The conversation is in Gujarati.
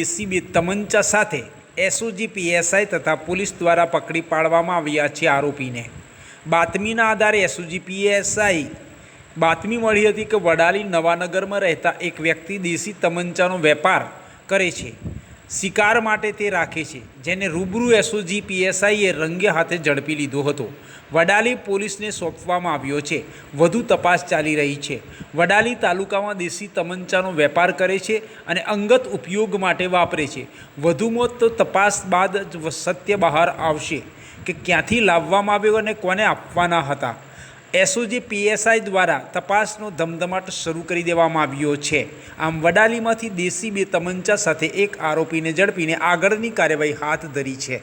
દેશી બે તમંચા સાથે એસઓજી પીએસઆઈ તથા પોલીસ દ્વારા પકડી પાડવામાં આવ્યા છે આરોપીને. બાતમીના આધારે એસઓજી પીએસઆઈ બાતમી મળી હતી કે વડાલી નવાનગરમાં રહેતા એક વ્યક્તિ દેશી તમંચાનો વેપાર કરે છે. શિકાર માટે તે રાખે છે, જેને રૂબરૂ એસઓજી પીએસઆઈએ રંગે હાથે ઝડપી લીધો હતો. વડાલી પોલીસને સોંપવામાં આવ્યો છે. વધુ તપાસ ચાલી રહી છે. વડાલી તાલુકામાં દેશી તમંચાનો વેપાર કરે છે અને અંગત ઉપયોગ માટે વાપરે છે. વધુમાં તો તપાસ બાદ જ સત્ય બહાર આવશે કે ક્યાંથી લાવવામાં આવ્યો અને કોને આપવાના હતા. એસઓજી પીએસઆઈ દ્વારા તપાસનો ધમધમાટ શરૂ કરી દેવામાં આવ્યો છે. આમ વડાલીમાંથી દેશી બે તમંચા સાથે એક આરોપીને ઝડપીને આગળની કાર્યવાહી હાથ ધરી છે.